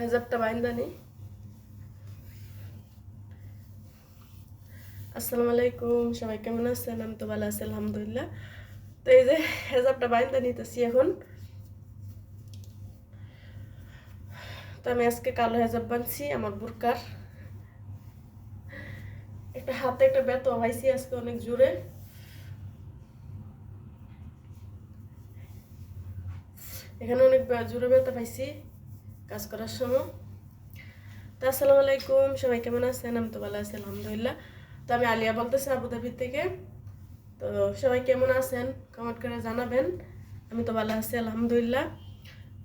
হেজাবটা বাইন্দা নি আসসালামু আলাইকুম, সবাই কেমন আছেন? আমি তো ভালো আছি, আলহামদুলিল্লাহ। তো এই যে হেজাবটা বাইন্দা নিতেছি এখন। তো আমি আজকে কালো হেজাব বানছি, আমার বুরকার। একটা হাতে একটা ব্যথা হয়েছি আজকে অনেক জোরে। এখানে অনেক জোরে ব্যথা পাইছি কাজ করার সময়। তো আসসালামু আলাইকুম, সবাই কেমন আছেন? আমি তো ভালো আছি, আলহামদুলিল্লাহ। তো আমি আলিয়া বলতেছি আবুধাবি থেকে। তো সবাই কেমন আছেন? কমেন্ট করে জানাবেন। আমি তো ভালো আছি, আলহামদুলিল্লাহ।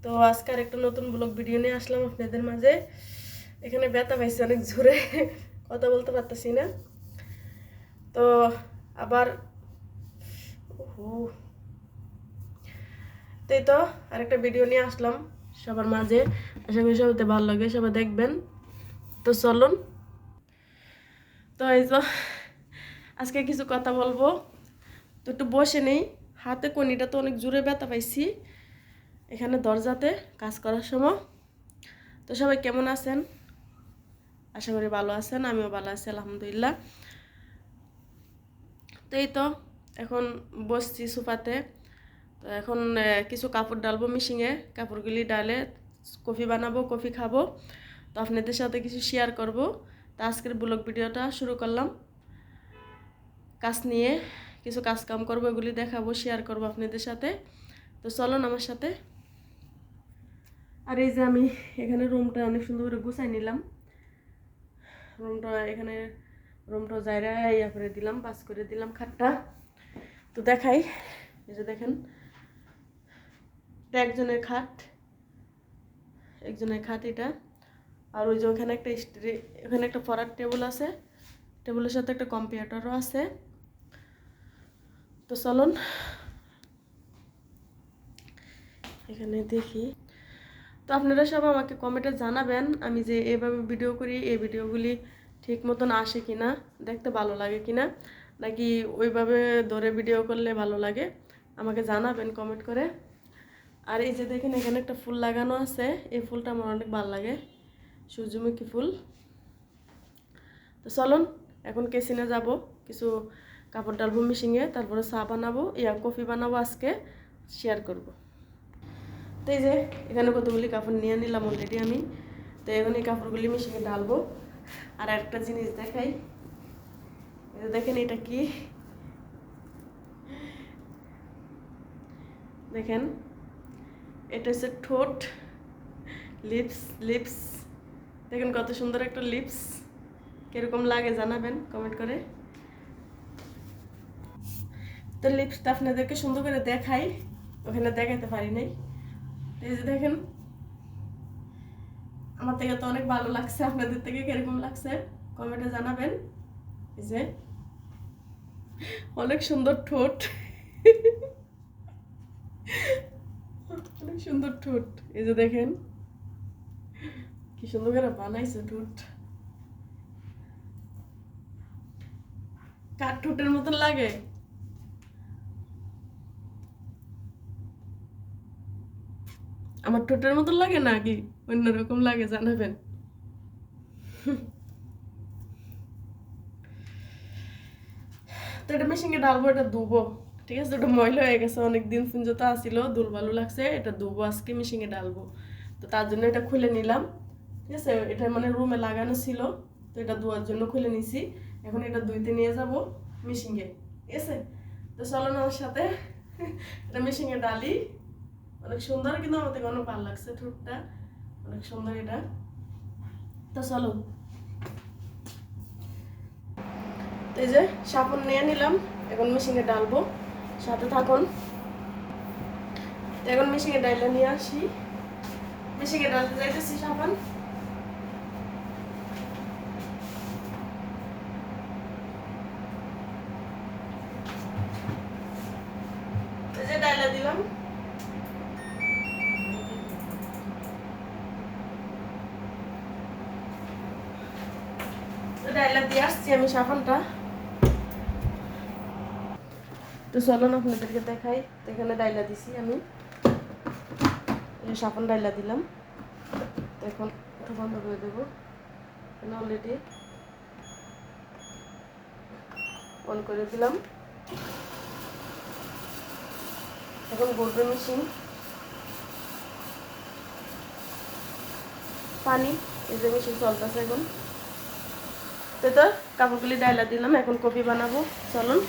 তো আজকে আর একটা নতুন ব্লগ ভিডিও নিয়ে আসলাম আপনাদের মাঝে। এখানে ব্যথা পাইছি অনেক জোরে, কথা বলতে পারতেছি না। তো আবার ওহো তো তো আরেকটা ভিডিও নিয়ে আসলাম। সবার মাঝে। আশা করি সবাইতে ভালো লাগে, সবাই দেখবেন। তো চলুন। তো এই তো আজকে কিছু কথা বলব। তো একটু বসে নেই। হাতে কনিটা তো অনেক জোরে ব্যথা পাইছি। এখানে দরজাতে কাজ করার সময়। তো সবাই কেমন আছেন? আশা করি ভালো আছেন, আমিও ভালো আছি, আলহামদুলিল্লাহ। তো এই তো, এখন বসছি সোফাতে। তো এখন কিছু কাপড় ডালবো মিশিংয়ে। কাপড়গুলি ডালে কফি বানাবো, কফি খাব। তো আপনাদের সাথে কিছু শেয়ার করব। তো আজকের ব্লগ ভিডিওটা শুরু করলাম। কাজ নিয়ে কিছু কাজ কাম করব, এগুলি দেখাবো শেয়ার করব আপনাদের সাথে। তো চলুন আমার সাথে। আর এই যে আমি এখানে রুমটা অনেক সুন্দর করে গুছাই নিলাম। রুমটা এখানে রুমটা জায়গা ইয়া করে দিলাম পাস করে দিলাম খাটটা। তো দেখাই, এই যে দেখেন। এটা একজনের খাট। একজনের খাট এটা। আর ওই যে ওখানে একটা স্ট্রি, ওখানে একটা পড়ার টেবিল আছে। টেবিলের সাথে একটা কম্পিউটারও আছে। তো চলুন, এখানে দেখি। তো আপনারা সব আমাকে কমেন্টে জানাবেন আমি যে এভাবে ভিডিও করি, এই ভিডিওগুলি ঠিক মতন আসে কিনা, দেখতে ভালো লাগে কিনা, নাকি ওইভাবে ধরে ভিডিও করলে ভালো লাগে, আমাকে জানাবেন কমেন্ট করে। আর এই যে দেখেন, এখানে একটা ফুল লাগানো আছে। এই ফুলটা আমার অনেক ভালো লাগে। সূর্যমুখী ফুল। তো চলুন, এখন কেসিনে যাব। কিছু কাপড় ডালবো মিশিংয়ে তারপরে চা বানাবো ইয়া কফি বানাবো আজকে। শেয়ার করব। তো এই যে, এখানে কতগুলি কাপড় নিয়ে নিলাম অলরেডি আমি। তো এখন এই কাপড়গুলি মিশিয়ে ডালবো আর একটা জিনিস দেখাই। দেখেন, এটা কি? দেখেন এটা হচ্ছে ঠোঁট লিপস লিপস দেখেন কত সুন্দর একটা লিপস কীরকম লাগে জানাবেন কমেন্ট করে। তো লিপসটা আপনাদেরকে সুন্দর করে দেখাই। ওখানে দেখাতে পারি নাই। এই যে দেখেন, আমার থেকে তো অনেক ভালো লাগছে, আপনাদের থেকে কীরকম লাগছে কমেন্টে জানাবেন। এই যে, অনেক সুন্দর ঠোঁট অনেক সুন্দর ঠোঁট। এই যে দেখেন, কি সুন্দর করে বানাইছে ঠোঁট। কাঠ ঠোঁটের মতন লাগে? আমার ঠোঁটের মতন লাগে নাকি? অন্যরকম লাগে, জানাবেন। তো এটা মেশিনে ডালবো, এটা ধুবো। ঠিক আছে ওটা ময়লা হয়ে গেছে অনেক দিন তো আসিল, দুল ভালো লাগছে, এটা ধুবো, আজকে মেশিনে ডালবো তো তার জন্য এটা খুলে নিলাম, ঠিক আছে? এটা মানে রুমে লাগানো ছিল, তো এটা ধোয়ার জন্য খুলে নিছি। এখন এটা ধুইতে নিয়ে যাব মেশিনে ঠিক আছে? তো চলো না আমার সাথে, এটা মেশিনে ডালি অনেক সুন্দর, কিন্তু থেকে অনেক ভালো লাগছে ঠোঁটটা। অনেক সুন্দর এটা। তো চলো। এই যে, সাবান নিয়ে নিলাম, এখন মেশিনে ডালবো সাথে থাকুন। এখন মেশিনে ডাইলে নিয়ে আসি। মেশিনে ডালতে যাইতেছি, সাবান। যে ডাইলা দিলাম। ডাইলা দিয়ে আসছি আমি সাবানটা। তো চলুন আপনাদেরকে দেখাই। এখানে ডাইলা দিছি আমি। সাবান ডাইলা দিলাম। এখন বন্ধ করে দেবো। অলরেডি অন করে দিলাম। এখন ঘুরবে মেশিন পানি। এই যে মেশিন চলতেছে এখন। তো কাপড়গুলি ডাইলা দিলাম, এখন কফি বানাবো। চলুন।